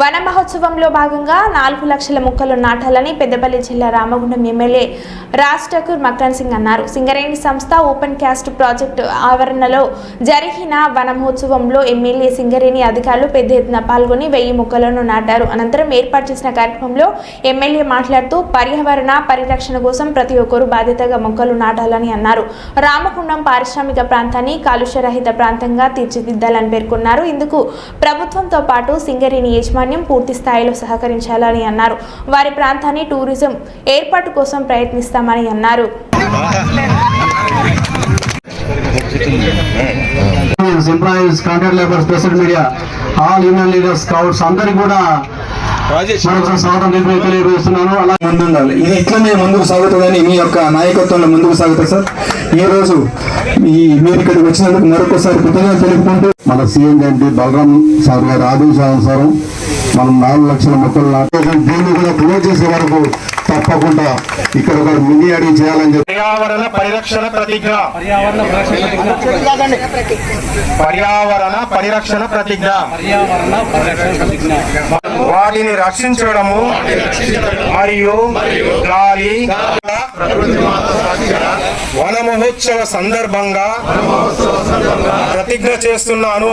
వన మహోత్సవంలో భాగంగా నాలుగు లక్షల మొక్కలు నాటాలని పెద్దపల్లి జిల్లా రామగుండం ఎమ్మెల్యే రాజ్ ఠాకూర్ మక్రాన్ సింగ్ అన్నారు. సింగరేణి సంస్థ ఓపెన్ క్యాస్ట్ ప్రాజెక్టు ఆవరణలో జరిగిన వన మహోత్సవంలో ఎమ్మెల్యే సింగరేణి అధికారులు పెద్ద ఎత్తున పాల్గొని వెయ్యి మొక్కలను నాటారు. అనంతరం ఏర్పాటు చేసిన కార్యక్రమంలో ఎమ్మెల్యే మాట్లాడుతూ పర్యావరణ పరిరక్షణ కోసం ప్రతి ఒక్కరూ బాధ్యతగా మొక్కలు నాటాలని అన్నారు. రామగుండం పారిశ్రామిక ప్రాంతాన్ని కాలుష్యరహిత ప్రాంతంగా తీర్చిదిద్దాలని పేర్కొన్నారు. ఇందుకు ప్రభుత్వంతో పాటు సింగరేణి యజమాని యాజమాన్యం పూర్తి స్థాయిలో సహకరించాలని అన్నారు. వారి ప్రాంతాన్ని టూరిజం ఏర్పాటు కోసం ప్రయత్నిస్తామని అన్నారు. Employees contract labour special media all union leaders scouts అందరికి కూడా మరొకసారి స్వాగతం తెలిపి తెలియజేస్తున్నాను. అలా ముందుండాలి ఇది ఇట్లనే ముందుకు సాగుతుందని మీ యొక్క నాయకత్వంలో ముందుకు సాగుతుంది సార్. ఈ రోజు ఈ మీరు ఇక్కడికి వచ్చినందుకు మరొకసారి కృతజ్ఞతలు తెలుపుకుంటూ మన సీఎం గారి బలరాం సార్ గారి ఆదేశానుసారం మనం నాలుగు లక్షల మొక్కలు దీన్ని కూడా చేసే వరకు తప్పకుండా ఇక్కడ ఒక మినీ అడిగి చేయాలని చెప్పి పర్యావరణ పరిరక్షణ ప్రతిజ్ఞ. పర్యావరణ పరిరక్షణ ప్రతిజ్ఞ. వాటిని రక్షించడము మరియు గాలి వన మహోత్సవ సందర్భంగా ప్రతిజ్ఞ చేస్తున్నాను.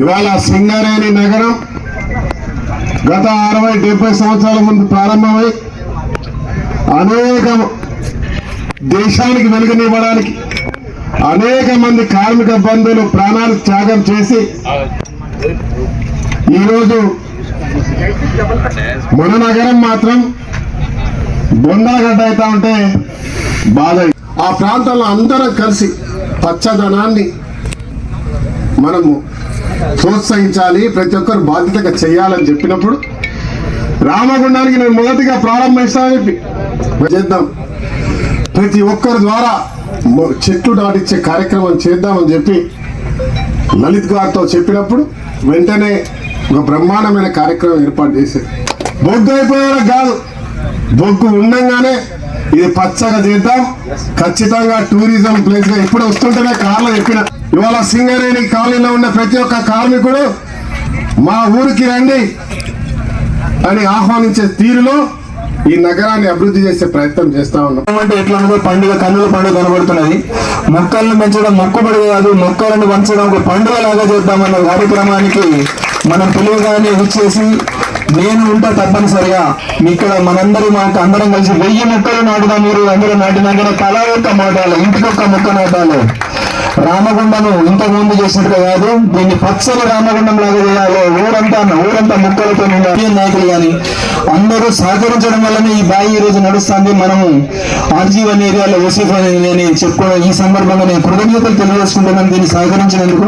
ఇవాళ సింగారేణి నగరం గత అరవై డెబ్బై సంవత్సరాల ముందు ప్రారంభమై అనేక దేశానికి వెలుగునివ్వడానికి అనేక మంది కార్మిక బంధువులు ప్రాణాలు త్యాగం చేసి ఈరోజు మన నగరం మాత్రం బొందలగడ్డ అవుతా ఉంటే బాధ. ఆ ప్రాంతంలో అందరం కలిసి పచ్చదనాన్ని మనము ప్రోత్సహించాలి ప్రతి ఒక్కరు బాధ్యతగా చేయాలని చెప్పినప్పుడు రామగుండానికి నేను మొదటిగా ప్రారంభిస్తానని చెప్పి చేద్దాం. ప్రతి ఒక్కరి ద్వారా చెట్లు నాటించే కార్యక్రమం చేద్దామని చెప్పి లలిత్ గారితో చెప్పినప్పుడు వెంటనే ఒక బ్రహ్మాండమైన కార్యక్రమం ఏర్పాటు చేశారు. బొగ్గు అయిపోయారా? కాదు. బొగ్గు ఉండంగానే ఇది పచ్చగా చేద్దాం. ఖచ్చితంగా టూరిజం ప్లేస్గా ఇప్పుడు వస్తుంటేనే కార్లో చెప్పిన. ఇవాళ సింగరేణి కాలనీలో ఉన్న ప్రతి ఒక్క కార్మికుడు మా ఊరికి రండి అని ఆహ్వానించే తీరులో ఈ నగరాన్ని అభివృద్ధి చేసే ప్రయత్నం చేస్తా ఉన్నాం. అంటే ఎట్లా ఉందో పండుగ కన్నుల పండుగ కనబడుతున్నది. మొక్కలను పెంచడం మొక్కుబడి కాదు మొక్కలను పంచడం ఒక పండుగ లాగా చేద్దామన్న కార్యక్రమానికి మనం పిలువగానే ఇచ్చేసి నేను ఉంటా తప్పనిసరిగా. ఇక్కడ మనందరి మాకు అందరం కలిసి వెయ్యి మొక్కలు నాటుదాం మీరు అందరూ నాటినాక తలా ఒక్క నాటాలి ఇంటికొక్క మొక్క నాటాలి. రామగుండను ఇంతకు ముందు చేసినట్టుగా కాదు. దీన్ని పచ్చని రామగుండం లాగా చేయాలి. ఊరంతా ఊరంతా ముక్కలతో నిండాలి నాయకులు కానీ అందరూ సహకరించడం వల్లనే ఈ బాయి ఈ రోజు నడుస్తుంది. మనము ఆర్జీవన్ ఏరియాలో వసీఫ్ అని నేను చెప్పుకోవడం ఈ సందర్భంగా నేను కృతజ్ఞతలు తెలియజేసుకుంటున్నాను. దీన్ని సహకరించినందుకు